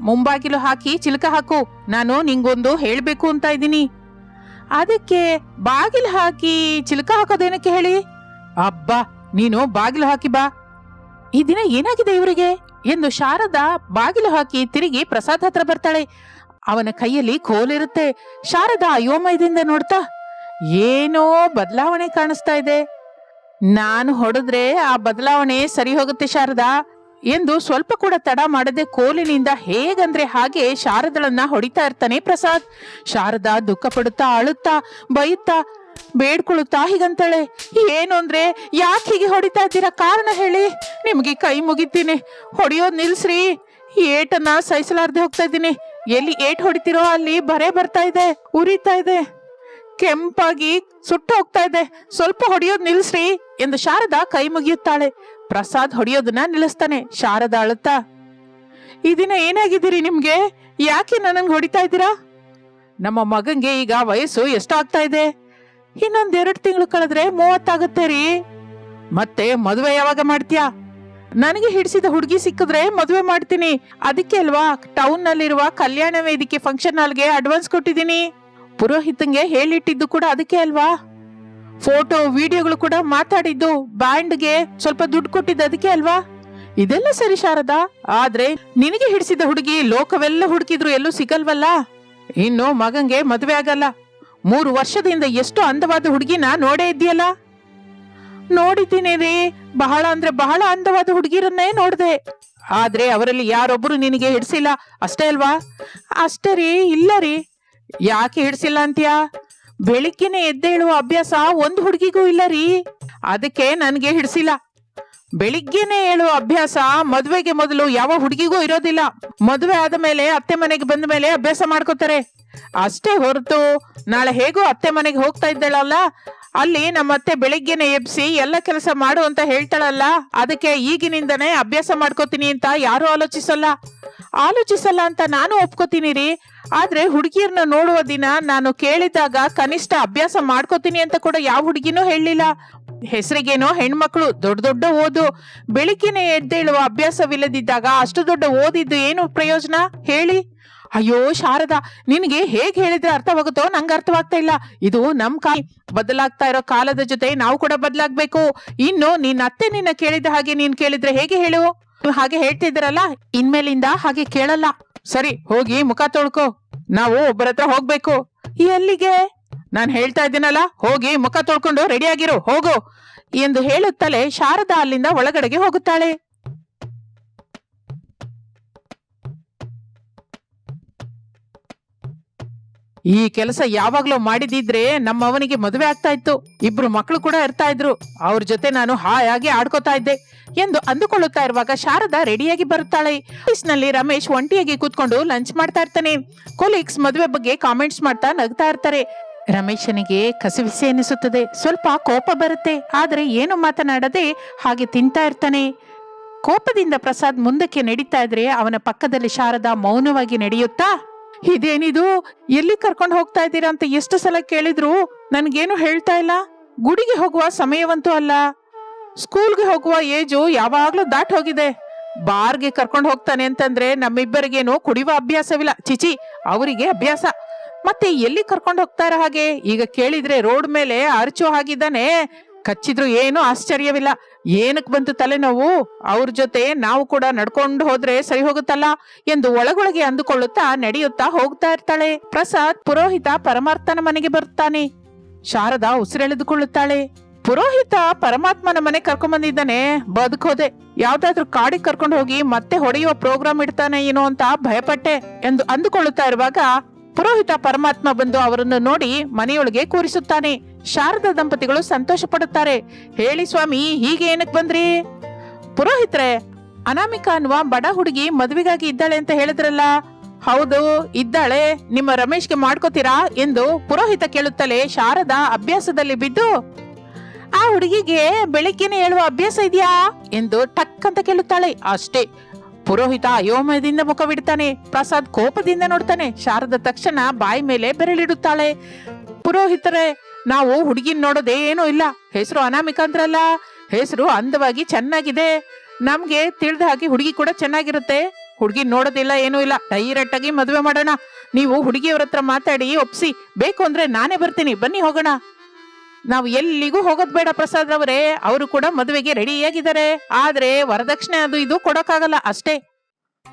ಮುಂಬಾಗಿಲು ಹಾಕಿ ಚಿಲ್ಕ ಹಾಕು, ನಾನು ನಿಂಗೊಂದು ಹೇಳಬೇಕು ಅಂತ ಇದ್ದೀನಿ. ಅದಕ್ಕೆ ಬಾಗಿಲು ಹಾಕಿ ಚಿಲಕ ಹಾಕೋದೇನಕ್ಕೆ ಹೇಳಿ? ಅಬ್ಬಾ ನೀನು ಬಾಗಿಲು ಹಾಕಿ ಬಾ. ಈ ದಿನ ಏನಾಗಿದೆ ಇವರಿಗೆ? ಎಂದು ಶಾರದಾ ಬಾಗಿಲು ಹಾಕಿ ತಿರುಗಿ ಪ್ರಸಾದ್ ಹತ್ರ ಬರ್ತಾಳೆ. ಅವನ ಕೈಯಲ್ಲಿ ಕೋಲಿರುತ್ತೆ ಶಾರದಾ ಅಯೋಮಯದಿಂದ ನೋಡ್ತಾ ಏನೋ ಬದಲಾವಣೆ ಕಾಣಿಸ್ತಾ ಇದೆ. ನಾನು ಹೊಡೆದ್ರೆ ಆ ಬದಲಾವಣೆ ಸರಿ ಹೋಗುತ್ತೆ ಶಾರದಾ. ಎಂದು ಸ್ವಲ್ಪ ಕೂಡ ತಡ ಮಾಡದೆ ಕೋಲಿನಿಂದ ಹೇಗಂದ್ರೆ ಹಾಗೆ ಶಾರದಳನ್ನ ಹೊಡಿತಾ ಇರ್ತಾನೆ ಪ್ರಸಾದ್. ಶಾರದಾ ದುಃಖ ಪಡುತ್ತಾ, ಅಳುತ್ತಾ ಬೈಯುತ್ತಾ ಬೇಡ್ಕೊಳ್ಳುತ್ತಾ ಹೀಗಂತಾಳೆ. ಏನು ಅಂದ್ರೆ, ಯಾಕೆ ಹೀಗೆ ಹೊಡಿತಾ ಇದ್ದೀರಾ? ಕಾರಣ ಹೇಳಿ. ನಿಮ್ಗೆ ಕೈ ಮುಗಿತೀನಿ. ಹೊಡಿಯೋದ್ ನಿಲ್ಸ್ರಿ. ಏಟನ್ನ ಸಹಿಸಲಾರ್ದೆ ಹೋಗ್ತಾ ಇದ್ದೀನಿ. ಎಲ್ಲಿ ಏಟ್ ಹೊಡಿತಿರೋ ಅಲ್ಲಿ ಬರೇ ಬರ್ತಾ ಇದೆ, ಉರಿತಾ ಇದೆ. ಕೆಂಪಾಗಿ ಸುಟ್ಟು ಹೋಗ್ತಾ ಇದೆ. ಸ್ವಲ್ಪ ಹೊಡಿಯೋದ್ ನಿಲ್ಸ್ರಿ ಎಂದು ಶಾರದಾ ಕೈ ಮುಗಿಯುತ್ತಾಳೆ. ಪ್ರಸಾದ್ ಹೊಡೆಯೋದನ್ನ ನಿಲ್ಲಿಸ್ತಾನೆ, ಶಾರದಾ ಅಳುತ್ತಾ, ಈ ದಿನ ಏನಾಗಿದ್ದೀರಿ ನಿಮ್ಗೆ? ಯಾಕೆ ನನಗೆ ಹೊಡಿತಾ ಇದ್ದೀರಾ? ನಮ್ಮ ಮಗಂಗೆ ಈಗ ವಯಸ್ಸು ಎಷ್ಟಾಗ್ತಾ ಇದೆ? ಇನ್ನೊಂದ್ ಎರಡು ತಿಂಗಳು ಕಳೆದ್ರೆ ಮೂವತ್ತಾಗುತ್ತೆ ರೀ. ಮತ್ತೆ ಮದುವೆ ಯಾವಾಗ ಮಾಡ್ತೀಯಾ? ನನಗೆ ಹಿಡಿಸಿದ ಹುಡುಗಿ ಸಿಕ್ಕಿದ್ರೆ ಮದುವೆ ಮಾಡ್ತೀನಿ. ಅದಕ್ಕೆ ಅಲ್ವಾ ಟೌನ್ ನಲ್ಲಿರುವ ಕಲ್ಯಾಣ ವೇದಿಕೆ ಫಂಕ್ಷನ್ ಹಾಲ್ಗೆ ಅಡ್ವಾನ್ಸ್ ಕೊಟ್ಟಿದ್ದೀನಿ. ಪುರೋಹಿತಂಗೆ ಹೇಳಿಟ್ಟಿದ್ದು ಕೂಡ ಅದಕ್ಕೆ ಅಲ್ವಾ? ಫೋಟೋ, ವಿಡಿಯೋಗಳು ಕೂಡ ಮಾತಾಡಿದ್ದು ಬ್ಯಾಂಡ್ಗೆ ಸ್ವಲ್ಪ ದುಡ್ಡು ಕೊಟ್ಟಿದ್ದು ಅದಕ್ಕೆ ಅಲ್ವಾ? ಇದೆಲ್ಲ ಸರಿ ಶಾರದಾ, ಆದ್ರೆ ನಿನಗೆ ಹಿಡಿಸಿದ ಹುಡುಗಿ ಲೋಕವೆಲ್ಲ ಹುಡುಕಿದ್ರು ಎಲ್ಲೂ ಸಿಗಲ್ವಲ್ಲ? ಇನ್ನು ಮಗಂಗೆ ಮದುವೆ ಆಗಲ್ಲ. ಮೂರು ವರ್ಷದಿಂದ ಎಷ್ಟು ಅಂದವಾದ ಹುಡುಗಿನ ನೋಡೇ ಇದ್ದೀಯಲ್ಲ? ನೋಡಿದ್ದೀನಿ ರೀ. ಬಹಳ ಅಂದ್ರೆ ಬಹಳ ಅಂದವಾದ ಹುಡುಗಿರನ್ನೇ ನೋಡಿದೆ. ಆದ್ರೆ ಅವರಲ್ಲಿ ಯಾರೊಬ್ಬರು ನಿನಗೆ ಹಿಡಿಸಿಲ್ಲ? ಅಷ್ಟೇ ಅಲ್ವಾ? ಅಷ್ಟೇ ರೀ, ಇಲ್ಲ ರೀ. ಯಾಕೆ ಹಿಡಿಸಿಲ್ಲ ಅಂತ್ಯಾ? ಬೆಳಿಗ್ಗೆನೆ ಎದ್ದೇಳುವ ಅಭ್ಯಾಸ ಒಂದು ಹುಡುಗಿಗೂ ಇಲ್ಲ ರೀ ಅದಕ್ಕೆ ನನಗೆ ಹಿಡ್ಸಿಲ್ಲ. ಬೆಳಿಗ್ಗೆನೆ ಹೇಳುವ ಅಭ್ಯಾಸ, ಮದುವೆಗೆ ಮೊದಲು ಯಾವ ಹುಡುಗಿಗೂ ಇರೋದಿಲ್ಲ. ಮದುವೆ ಆದ ಮೇಲೆ ಅತ್ತೆ ಮನೆಗೆ ಬಂದ ಮೇಲೆ ಅಭ್ಯಾಸ ಮಾಡ್ಕೋತಾರೆ. ಅಷ್ಟೇ ಹೊರತು ನಾಳೆ ಹೇಗೋ ಅತ್ತೆ ಮನೆಗೆ ಹೋಗ್ತಾ ಇದ್ದಾಳಲ್ಲ, ಅಲ್ಲಿ ನಮ್ಮ ಅತ್ತೆ ಬೆಳಿಗ್ಗೆನೆ ಎಬ್ಸಿ ಎಲ್ಲ ಕೆಲಸ ಮಾಡು ಅಂತ ಹೇಳ್ತಾಳಲ್ಲ, ಅದಕ್ಕೆ ಈಗಿನಿಂದನೇ ಅಭ್ಯಾಸ ಮಾಡ್ಕೋತೀನಿ ಅಂತ ಯಾರು ಆಲೋಚಿಸಲ್ಲ. ಆಲೋಚಿಸಲ್ಲ ಅಂತ ನಾನು ಒಪ್ಕೋತೀನಿ ರೀ ಆದ್ರೆ ಹುಡುಗಿಯರನ್ನ ನೋಡುವ ದಿನ ನಾನು ಕೇಳಿದಾಗ ಕನಿಷ್ಠ ಅಭ್ಯಾಸ ಮಾಡ್ಕೋತೀನಿ ಅಂತ ಕೂಡ ಯಾವ ಹುಡುಗಿನೂ ಹೇಳಲಿಲ್ಲ. ಹೆಸರಿಗೇನೋ ಹೆಣ್ಮಕ್ಳು ದೊಡ್ಡ ದೊಡ್ಡ ಓದು ಬೆಳಿಗ್ಗೆನೆ ಎದ್ದೇಳುವ ಅಭ್ಯಾಸವಿಲ್ಲದಿದ್ದಾಗ ಅಷ್ಟು ದೊಡ್ಡ ಓದಿದ್ದು ಏನು ಪ್ರಯೋಜನ? ಹೇಳಿ. ಅಯ್ಯೋ ಶಾರದಾ, ನಿನಗೆ ಹೇಗೆ ಹೇಳಿದ್ರೆ ಅರ್ಥವಾಗುತ್ತೋ ನಂಗೆ ಅರ್ಥವಾಗ್ತಾ ಇಲ್ಲ. ಇದು ನಮ್ ಕಾಲ ಬದಲಾಗ್ತಾ ಇರೋ ಕಾಲದ ಜೊತೆ ನಾವು ಕೂಡ ಬದಲಾಗ್ಬೇಕು. ಇನ್ನು ನಿನ್ನ ಅತ್ತೆ ನಿನ್ನ ಕೇಳಿದ ಹಾಗೆ ನೀನ್ ಕೇಳಿದ್ರೆ ಹೇಗೆ ಹೇಳು? ಹಾಗೆ ಹೇಳ್ತಿದ್ರಲ್ಲ ಇನ್ಮೇಲಿಂದ ಹಾಗೆ ಕೇಳಲ್ಲ. ಸರಿ, ಹೋಗಿ ಮುಖ ತೊಳ್ಕೊ. ನಾವು ಒಬ್ಬರ ಹತ್ರ ಹೋಗ್ಬೇಕು. ಎಲ್ಲಿಗೆ? ನಾನ್ ಹೇಳ್ತಾ ಇದ್ದೀನಲ್ಲ, ಹೋಗಿ ಮುಖ ತೊಳ್ಕೊಂಡು ರೆಡಿಯಾಗಿರು ಹೋಗು ಎಂದು ಹೇಳುತ್ತಲೇ ಶಾರದಾ ಅಲ್ಲಿಂದ ಒಳಗಡೆಗೆ ಹೋಗುತ್ತಾಳೆ. ಈ ಕೆಲಸ ಯಾವಾಗ್ಲೂ ಮಾಡಿದಿದ್ರೆ ನಮ್ಮವನಿಗೆ ಮದುವೆ ಆಗ್ತಾ ಇತ್ತು. ಇಬ್ರು ಮಕ್ಕಳು ಕೂಡ ಇರ್ತಾ ಇದ್ರು. ಅವ್ರ ಜೊತೆ ನಾನು ಹಾಯಾಗಿ ಆಡ್ಕೋತಾ ಇದ್ದೆ ಎಂದು ಅಂದುಕೊಳ್ಳುತ್ತಾ ಇರುವಾಗ ಶಾರದಾ ರೆಡಿಯಾಗಿ ಬರುತ್ತಾಳೆ. ಆಫೀಸ್ನಲ್ಲಿ ರಮೇಶ್ ಒಂಟಿಯಾಗಿ ಕೂತ್ಕೊಂಡು ಲಂಚ್ ಮಾಡ್ತಾ ಇರ್ತಾನೆ. ಕೊಲೀಗ್ಸ್ ಮದುವೆ ಬಗ್ಗೆ ಕಾಮೆಂಟ್ಸ್ ಮಾಡ್ತಾ ನಗ್ತಾ ಇರ್ತಾರೆ. ರಮೇಶನಿಗೆ ಕಸಿವಿಸಿ ಎನಿಸುತ್ತದೆ. ಸ್ವಲ್ಪ ಕೋಪ ಬರುತ್ತೆ. ಆದರೆ ಏನು ಮಾತನಾಡದೆ ಹಾಗೆ ತಿಂತಾ ಇರ್ತಾನೆ. ಕೋಪದಿಂದ ಪ್ರಸಾದ್ ಮುಂದಕ್ಕೆ ನಡೀತಾ ಇದ್ರೆ ಅವನ ಪಕ್ಕದಲ್ಲಿ ಶಾರದಾ ಮೌನವಾಗಿ ನಡೆಯುತ್ತಾ? ಇದೇನಿದು? ಎಲ್ಲಿ ಕರ್ಕೊಂಡು ಹೋಗ್ತಾ ಇದ್ದೀರಾ ಅಂತ ಎಷ್ಟು ಸಲ ಕೇಳಿದ್ರು ನನ್ಗೇನು ಹೇಳ್ತಾ ಇಲ್ಲ. ಗುಡಿಗೆ ಹೋಗುವ ಸಮಯವಂತೂ ಅಲ್ಲ. ಸ್ಕೂಲ್ಗೆ ಹೋಗುವ ಏಜು ಯಾವಾಗ್ಲೂ ದಾಟ್ ಹೋಗಿದೆ. ಬಾರ್ಗೆ ಕರ್ಕೊಂಡು ಹೋಗ್ತಾನೆ ಅಂತಂದ್ರೆ ನಮ್ಮಿಬ್ಬರಿಗೇನು ಕುಡಿಯುವ ಅಭ್ಯಾಸವಿಲ್ಲ. ಚಿಚಿ, ಅವರಿಗೆ ಅಭ್ಯಾಸ. ಮತ್ತೆ ಎಲ್ಲಿ ಕರ್ಕೊಂಡು ಹೋಗ್ತಾರ ಹಾಗೆ? ಈಗ ಕೇಳಿದ್ರೆ ರೋಡ್ ಮೇಲೆ ಅರ್ಚು ಹಾಗಿದ್ದಾನೆ. ಕಚ್ಚಿದ್ರು ಏನು ಆಶ್ಚರ್ಯವಿಲ್ಲ. ಏನಕ್ ಬಂತು ತಲೆನೋವು? ಅವ್ರ ಜೊತೆ ನಾವು ಕೂಡ ನಡ್ಕೊಂಡು ಹೋದ್ರೆ ಸರಿ ಹೋಗುತ್ತಲ್ಲ ಎಂದು ಒಳಗೊಳಗೆ ಅಂದುಕೊಳ್ಳುತ್ತಾ ನಡೆಯುತ್ತಾ ಹೋಗ್ತಾ ಇರ್ತಾಳೆ. ಪ್ರಸಾದ್ ಪುರೋಹಿತ ಪರಮಾರ್ಥನ ಮನೆಗೆ ಬರುತ್ತಾನೆ. ಶಾರದಾ ಉಸಿರೆಳೆದುಕೊಳ್ಳುತ್ತಾಳೆ. ಪುರೋಹಿತ ಪರಮಾತ್ಮನ ಮನೆ ಕರ್ಕೊಂಡ್ ಬಂದಿದ್ದಾನೆ. ಬದುಕೋದೆ ಯಾವ್ದಾದ್ರು ಕಾಡಿಗೆ ಕರ್ಕೊಂಡು ಹೋಗಿ ಮತ್ತೆ ಹೊಡೆಯುವ ಪ್ರೋಗ್ರಾಮ್ ಇಡ್ತಾನೆ ಏನೋ ಅಂತ ಭಯಪಟ್ಟೆ ಎಂದು ಅಂದುಕೊಳ್ಳುತ್ತಾ ಇರುವಾಗ ಪುರೋಹಿತ ಪರಮಾತ್ಮ ಬಂದು ಅವರನ್ನು ನೋಡಿ ಮನೆಯೊಳಗೆ ಕೂರಿಸುತ್ತಾನೆ. ಶಾರದ ದಂಪತಿಗಳು ಸಂತೋಷ ಪಡುತ್ತಾರೆ ಹೇಳಿ ಸ್ವಾಮಿ, ಹೀಗೆ ಏನಕ್ಕೆ ಬಂದ್ರಿ? ಪುರೋಹಿತ್ರೆ, ಅನಾಮಿಕಾ ಅನ್ನುವ ಬಡ ಹುಡುಗಿ ಮದುವೆಗಾಗಿ ಇದ್ದಾಳೆ ಅಂತ ಹೇಳಿದ್ರಲ್ಲ? ಹೌದು, ಇದ್ದಾಳೆ. ನಿಮ್ಮ ರಮೇಶ್ಗೆ ಮಾಡ್ಕೋತೀರಾ ಎಂದು ಪುರೋಹಿತ ಕೇಳುತ್ತಲೇ ಶಾರದಾ ಅಭ್ಯಾಸದಲ್ಲಿ ಬಿದ್ದು, ಆ ಹುಡುಗಿಗೆ ಬೆಳಿಗ್ಗೆನೆ ಹೇಳುವ ಅಭ್ಯಾಸ ಇದೆಯಾ? ಎಂದು ಟಕ್ ಅಂತ ಕೇಳುತ್ತಾಳೆ. ಅಷ್ಟೇ. ಪುರೋಹಿತ ಅಯೋಮಯದಿಂದ ಮುಖವಿಡ್ತಾನೆ. ಪ್ರಸಾದ್ ಕೋಪದಿಂದ ನೋಡ್ತಾನೆ. ಶಾರದ ತಕ್ಷಣ ಬಾಯಿ ಮೇಲೆ ಬೆರಳಿಡುತ್ತಾಳೆ. ಪುರೋಹಿತರೇ, ನಾವು ಹುಡುಗಿನ ನೋಡೋದೇ ಏನೂ ಇಲ್ಲ. ಹೆಸರು ಅನಾಮಿಕಾಂದ್ರಲ್ಲ ಹೆಸರು ಅಂದವಾಗಿ ಚೆನ್ನಾಗಿದೆ. ನಮ್ಗೆ ತಿಳಿದ ಹಾಗೆ ಹುಡುಗಿ ಕೂಡ ಚೆನ್ನಾಗಿರುತ್ತೆ. ಹುಡುಗಿ ನೋಡೋದಿಲ್ಲ, ಏನೂ ಇಲ್ಲ. ಡೈರೆಕ್ಟ್ ಆಗಿ ಮದುವೆ ಮಾಡೋಣ. ನೀವು ಹುಡುಗಿಯವ್ರ ಹತ್ರ ಮಾತಾಡಿ ಒಪ್ಸಿ. ಬೇಕು ಅಂದ್ರೆ ನಾನೇ ಬರ್ತೀನಿ. ಬನ್ನಿ ಹೋಗೋಣ. ನಾವು ಎಲ್ಲಿಗೂ ಹೋಗೋದ್ ಬೇಡ ಪ್ರಸಾದ್ ಅವರೇ ಅವರು ಕೂಡ ಮದುವೆಗೆ ರೆಡಿಯಾಗಿದ್ದಾರೆ. ಆದ್ರೆ ವರದಕ್ಷಿಣೆ ಅದು ಇದು ಕೊಡೋಕ್ಕಾಗಲ್ಲ ಅಷ್ಟೇ.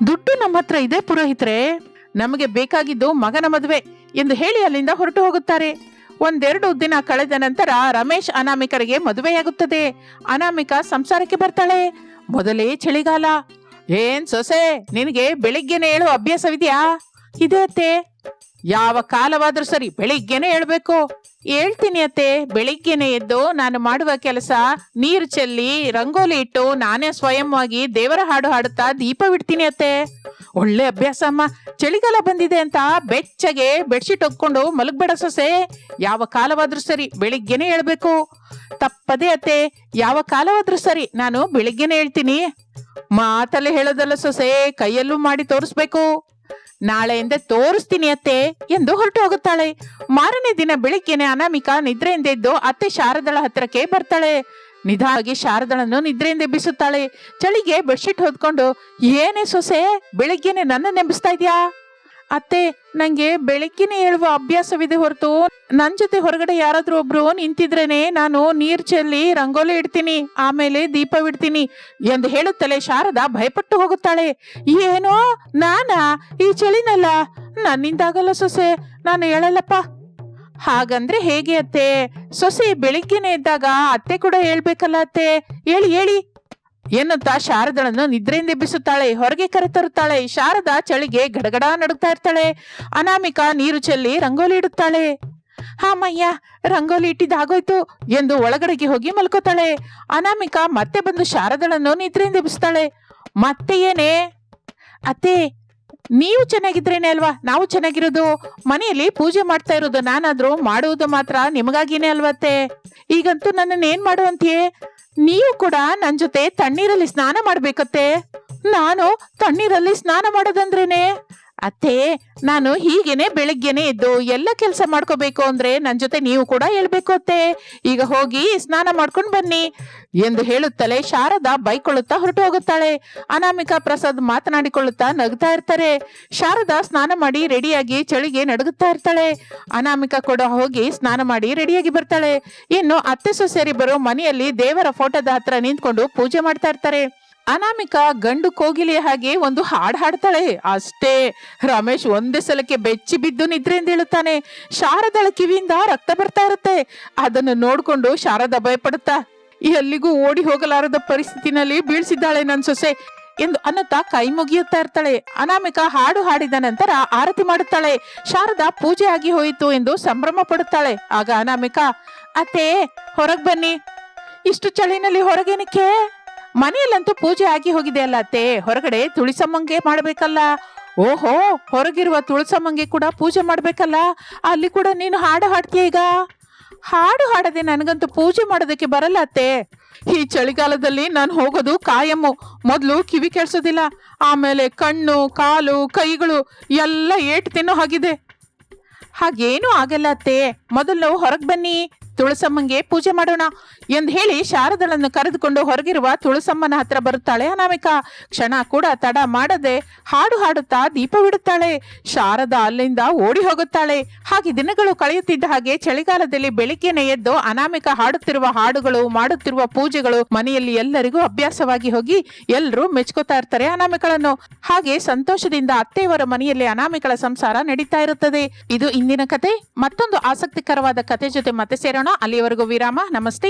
ದುಡ್ಡು ನಮ್ಮ ಹತ್ರ ಇದೆ ಪುರೋಹಿತರೆ. ನಮಗೆ ಬೇಕಾಗಿದ್ದು ಮಗನ ಮದುವೆ ಎಂದು ಹೇಳಿ ಅಲ್ಲಿಂದ ಹೊರಟು ಹೋಗುತ್ತಾರೆ. ಒಂದೆರಡು ದಿನ ಕಳೆದ ನಂತರ ರಮೇಶ್ ಅನಾಮಿಕರಿಗೆ ಮದುವೆಯಾಗುತ್ತದೆ. ಅನಾಮಿಕಾ ಸಂಸಾರಕ್ಕೆ ಬರ್ತಾಳೆ. ಮೊದಲೇ ಚಳಿಗಾಲ. ಏನ್ ಸೊಸೆ, ನಿನಗೆ ಬೆಳಿಗ್ಗೆನೆ ಹೇಳೋ ಅಭ್ಯಾಸವಿದ್ಯಾ? ಇದೆ ಅತ್ತೆ. ಯಾವ ಕಾಲವಾದ್ರೂ ಸರಿ ಬೆಳಿಗ್ಗೆನೆ ಹೇಳ್ಬೇಕು. ಹೇಳ್ತೀನಿ ಅತ್ತೆ, ಬೆಳಿಗ್ಗೆನೆ ಎದ್ದು ನಾನು ಮಾಡುವ ಕೆಲಸ, ನೀರು ಚೆಲ್ಲಿ, ರಂಗೋಲಿ ಇಟ್ಟು ನಾನೇ ಸ್ವಯಂವಾಗಿ ದೇವರ ಹಾಡು ಹಾಡುತ್ತಾ ದೀಪ ಬಿಡ್ತೀನಿ ಅತ್ತೆ. ಒಳ್ಳೆ ಅಭ್ಯಾಸ ಅಮ್ಮ. ಚಳಿಗಾಲ ಬಂದಿದೆ ಅಂತ ಬೆಚ್ಚಗೆ ಬೆಡ್ಶೀಟ್ ಒಕ್ಕೊಂಡು ಮಲಗ್ಬೇಡ ಸೊಸೆ. ಯಾವ ಕಾಲವಾದ್ರೂ ಸರಿ ಬೆಳಿಗ್ಗೆನೆ ಹೇಳ್ಬೇಕು. ತಪ್ಪದೇ ಅತ್ತೆ, ಯಾವ ಕಾಲವಾದ್ರೂ ಸರಿ ನಾನು ಬೆಳಿಗ್ಗೆನೆ ಹೇಳ್ತೀನಿ. ಮಾತಲ್ಲೇ ಹೇಳೋದಲ್ಲ ಸೊಸೆ, ಕೈಯಲ್ಲೂ ಮಾಡಿ ತೋರಿಸ್ಬೇಕು. ನಾಳೆಯಿಂದ ತೋರಿಸ್ತೀನಿ ಅತ್ತೆ ಎಂದು ಹೊರಟು ಹೋಗುತ್ತಾಳೆ. ಮಾರನೇ ದಿನ ಬೆಳಿಗ್ಗೆನೆ ಅನಾಮಿಕಾ ನಿದ್ರೆಯಿಂದ ಎದ್ದು ಅತ್ತೆ ಶಾರದಳ ಹತ್ರಕ್ಕೆ ಬರ್ತಾಳೆ. ನಿಧಾನವಾಗಿ ಶಾರದಳನ್ನು ನಿದ್ರೆಯಿಂದ ಎಬ್ಬಿಸುತ್ತಾಳೆ. ಚಳಿಗೆ ಬೆಡ್ಶೀಟ್ ಹೊದ್ಕೊಂಡು, ಏನೇ ಸೊಸೆ, ಬೆಳಿಗ್ಗೆನೆ ನನ್ನ ನೆಂಬಿಸ್ತಾ ಇದ್ಯಾ? ಅತ್ತೆ, ನಂಗೆ ಬೆಳಗ್ಗೆನೆ ಹೇಳುವ ಅಭ್ಯಾಸವಿದೆ ಹೊರತು. ನನ್ ಜೊತೆ ಹೊರಗಡೆ ಯಾರಾದ್ರೂ ಒಬ್ರು ನಿಂತಿದ್ರೇನೆ ನಾನು ನೀರ್ ಚೆಲ್ಲಿ ರಂಗೋಲಿ ಇಡ್ತೀನಿ, ಆಮೇಲೆ ದೀಪವಿಡ್ತೀನಿ ಎಂದು ಹೇಳುತ್ತಲೇ ಶಾರದಾ ಭಯಪಟ್ಟು ಹೋಗುತ್ತಾಳೆ. ಏನೋ, ನಾನಾ? ಈ ಚಳಿನಲ್ಲ? ನನ್ನಿಂದಾಗಲ್ಲ ಸೊಸೆ, ನಾನು ಹೇಳಲ್ಲಪ್ಪ? ಹಾಗಂದ್ರೆ ಹೇಗೆ ಅತ್ತೆ? ಸೊಸೆ ಬೆಳಿಗ್ಗೆನೆ ಇದ್ದಾಗ ಅತ್ತೆ ಕೂಡ ಹೇಳ್ಬೇಕಲ್ಲ ಅತ್ತೆ. ಹೇಳಿ ಹೇಳಿ. ಎನ್ನುತ್ತಾ ಶಾರದಳನ್ನು ನಿದ್ರೆಯಿಂದ ಎಬ್ಬಿಸುತ್ತಾಳೆ, ಹೊರಗೆ ಕರೆತರುತ್ತಾಳೆ ಶಾರದಾ ಚಳಿಗೆ ಗಡಗಡ ನಡುಗ್ತಾ ಇರ್ತಾಳೆ, ಅನಾಮಿಕಾ ನೀರು ಚೆಲ್ಲಿ ರಂಗೋಲಿ ಇಡುತ್ತಾಳೆ. ಹಾಮಯ್ಯ, ರಂಗೋಲಿ ಇಟ್ಟಿದ್ದಾಗೋಯ್ತು ಎಂದು ಒಳಗಡೆಗೆ ಹೋಗಿ ಮಲ್ಕೋತಾಳೆ. ಅನಾಮಿಕಾ ಮತ್ತೆ ಬಂದು ಶಾರದಳನ್ನು ನಿದ್ರೆಯಿಂದ ಎಬ್ಬಿಸ್ತಾಳೆ. ಮತ್ತೆ ಏನೇ? ಅತ್ತೆ, ನೀವು ಚೆನ್ನಾಗಿದ್ರೇನೆ ಅಲ್ವಾ? ನಾವು ಚೆನ್ನಾಗಿರೋದು. ಮನೆಯಲ್ಲಿ ಪೂಜೆ ಮಾಡ್ತಾ ಇರೋದು ನಾನಾದ್ರೂ ಮಾಡುವುದು ಮಾತ್ರ ನಿಮಗಾಗಿನೇ ಅಲ್ವತ್ತೆ ಈಗಂತೂ ನನ್ನನ್ನು ಏನ್ ಮಾಡುವಂತೆಯೇ ನೀವು ಕೂಡ ನನ್ ಜೊತೆ ತಣ್ಣೀರಲ್ಲಿ ಸ್ನಾನ ಮಾಡ್ಬೇಕತ್ತೆ? ನಾನು ತಣ್ಣೀರಲ್ಲಿ ಸ್ನಾನ ಮಾಡೋದಂದ್ರೇನೆ? ಅತ್ತೆ, ನಾನು ಹೀಗೇನೆ ಬೆಳಿಗ್ಗೆನೆ ಎದ್ದು ಎಲ್ಲ ಕೆಲಸ ಮಾಡ್ಕೋಬೇಕು ಅಂದ್ರೆ ನನ್ನ ಜೊತೆ ನೀವು ಕೂಡ ಹೇಳ್ಬೇಕು ಅತ್ತೆ. ಈಗ ಹೋಗಿ ಸ್ನಾನ ಮಾಡ್ಕೊಂಡು ಬನ್ನಿ. ಎಂದು ಹೇಳುತ್ತಲೇ ಶಾರದಾ ಬೈಕೊಳ್ಳುತ್ತಾ ಹೊರಟು ಹೋಗುತ್ತಾಳೆ. ಅನಾಮಿಕಾ ಪ್ರಸಾದ್ ಮಾತನಾಡಿಕೊಳ್ಳುತ್ತಾ ನಗ್ತಾ ಇರ್ತಾರೆ. ಶಾರದಾ ಸ್ನಾನ ಮಾಡಿ ರೆಡಿಯಾಗಿ ಚಳಿಗೆ ನಡುಗುತ್ತಾ ಇರ್ತಾಳೆ. ಅನಾಮಿಕಾ ಕೂಡ ಹೋಗಿ ಸ್ನಾನ ಮಾಡಿ ರೆಡಿಯಾಗಿ ಬರ್ತಾಳೆ. ಇನ್ನು ಅತ್ತೆ ಸೊಸೆಯರಿಬ್ಬರು ಮನೆಯಲ್ಲಿ ದೇವರ ಫೋಟೋದ ಹತ್ರ ನಿಂತ್ಕೊಂಡು ಪೂಜೆ ಮಾಡ್ತಾ ಇರ್ತಾರೆ. ಅನಾಮಿಕಾ ಗಂಡು ಕೋಗಿಲೆಯ ಹಾಗೆ ಒಂದು ಹಾಡು ಹಾಡ್ತಾಳೆ. ಅಷ್ಟೇ, ರಮೇಶ್ ಒಂದೇ ಸಲಕ್ಕೆ ಬೆಚ್ಚಿ ಬಿದ್ದು ನಿದ್ರೆಯಿಂದ ಹೇಳುತ್ತಾನೆ ಶಾರದಳ ಕಿವಿಯಿಂದ ರಕ್ತ ಬರ್ತಾ ಇರುತ್ತೆ. ಅದನ್ನು ನೋಡ್ಕೊಂಡು ಶಾರದ ಭಯಪಡುತ್ತಾ, ಎಲ್ಲಿಗೂ ಓಡಿ ಹೋಗಲಾರದ ಪರಿಸ್ಥಿತಿನಲ್ಲಿ ಬೀಳ್ಸಿದ್ದಾಳೆ ನನ್ ಸೊಸೆ ಎಂದು ಅನ್ನುತ್ತಾ ಕೈ ಮುಗಿಯುತ್ತಾ ಇರ್ತಾಳೆ. ಅನಾಮಿಕ ಹಾಡು ಹಾಡಿದ ನಂತರ ಆರತಿ ಮಾಡುತ್ತಾಳೆ. ಶಾರದಾ ಪೂಜೆ ಆಗಿ ಹೋಯಿತು ಎಂದು ಸಂಭ್ರಮ ಪಡುತ್ತಾಳೆ. ಆಗ ಅನಾಮಿಕ, ಅತ್ತೆ, ಹೊರಗೆ ಬನ್ನಿ. ಇಷ್ಟು ಚಳಿನಲ್ಲಿ ಹೊರಗೇನಕ್ಕೆ? ಮನೆಯಲ್ಲಂತೂ ಪೂಜೆ ಆಗಿ ಹೋಗಿದೆ ಅಲ್ಲ ಅತ್ತೆ. ಹೊರಗಡೆ ತುಳಸಮ್ಮಂಗೆ ಮಾಡಬೇಕಲ್ಲ. ಓಹೋ, ಹೊರಗಿರುವ ತುಳಸಮ್ಮಂಗೆ ಕೂಡ ಪೂಜೆ ಮಾಡಬೇಕಲ್ಲ. ಅಲ್ಲಿ ಕೂಡ ನೀನು ಹಾಡು ಹಾಡ್ತೀಯ ಈಗ? ಹಾಡು ಹಾಡದೆ ನನಗಂತೂ ಪೂಜೆ ಮಾಡೋದಕ್ಕೆ ಬರಲ್ಲ ಅತ್ತೆ. ಈ ಚಳಿಗಾಲದಲ್ಲಿ ನಾನು ಹೋಗೋದು ಕಾಯಮ್ಮು. ಮೊದಲು ಕಿವಿ ಕೇಳಿಸೋದಿಲ್ಲ ಆಮೇಲೆ ಕಣ್ಣು, ಕಾಲು, ಕೈಗಳು ಎಲ್ಲ ಏಟು ತಿನ್ನೋ ಹಾಗಿದೆ. ಹಾಗೇನೂ ಆಗಲ್ಲ ಅತ್ತೆ. ಮೊದಲು ಹೊರಗೆ ಬನ್ನಿ. ತುಳಸಮ್ಮಂಗೆ ಪೂಜೆ ಮಾಡೋಣ ಎಂದು ಹೇಳಿ ಶಾರದಳನ್ನು ಕರೆದುಕೊಂಡು ಹೊರಗಿರುವ ತುಳಸಮ್ಮನ ಹತ್ರ ಬರುತ್ತಾಳೆ ಅನಾಮಿಕಾ. ಕ್ಷಣ ಕೂಡ ತಡ ಮಾಡದೆ ಹಾಡು ಹಾಡುತ್ತಾ ದೀಪವಿಡುತ್ತಾಳೆ ಶಾರದ ಅಲ್ಲಿಂದ ಓಡಿ ಹೋಗುತ್ತಾಳೆ. ಹಾಗೆ ದಿನಗಳು ಕಳೆಯುತ್ತಿದ್ದ ಹಾಗೆ ಚಳಿಗಾಲದಲ್ಲಿ ಬೆಳಿಗ್ಗೆನೆ ಎದ್ದು ಅನಾಮಿಕ ಹಾಡುತ್ತಿರುವ ಹಾಡುಗಳು, ಮಾಡುತ್ತಿರುವ ಪೂಜೆಗಳು ಮನೆಯಲ್ಲಿ ಎಲ್ಲರಿಗೂ ಅಭ್ಯಾಸವಾಗಿ ಹೋಗಿ ಎಲ್ಲರೂ ಮೆಚ್ಕೋತಾ ಇರ್ತಾರೆ ಅನಾಮಿಕಳನ್ನು. ಹಾಗೆ ಸಂತೋಷದಿಂದ ಅತ್ತೆಯವರ ಮನೆಯಲ್ಲಿ ಅನಾಮಿಕಳ ಸಂಸಾರ ನಡೀತಾ ಇರುತ್ತದೆ. ಇದು ಇಂದಿನ ಕತೆ. ಮತ್ತೊಂದು ಆಸಕ್ತಿಕರವಾದ ಕತೆ ಜೊತೆ ಮತ್ತೆ ಸೇರೋಣ. ಅಲ್ಲಿಯವರೆಗೂ ವಿರಾಮ ನಮಸ್ತೆ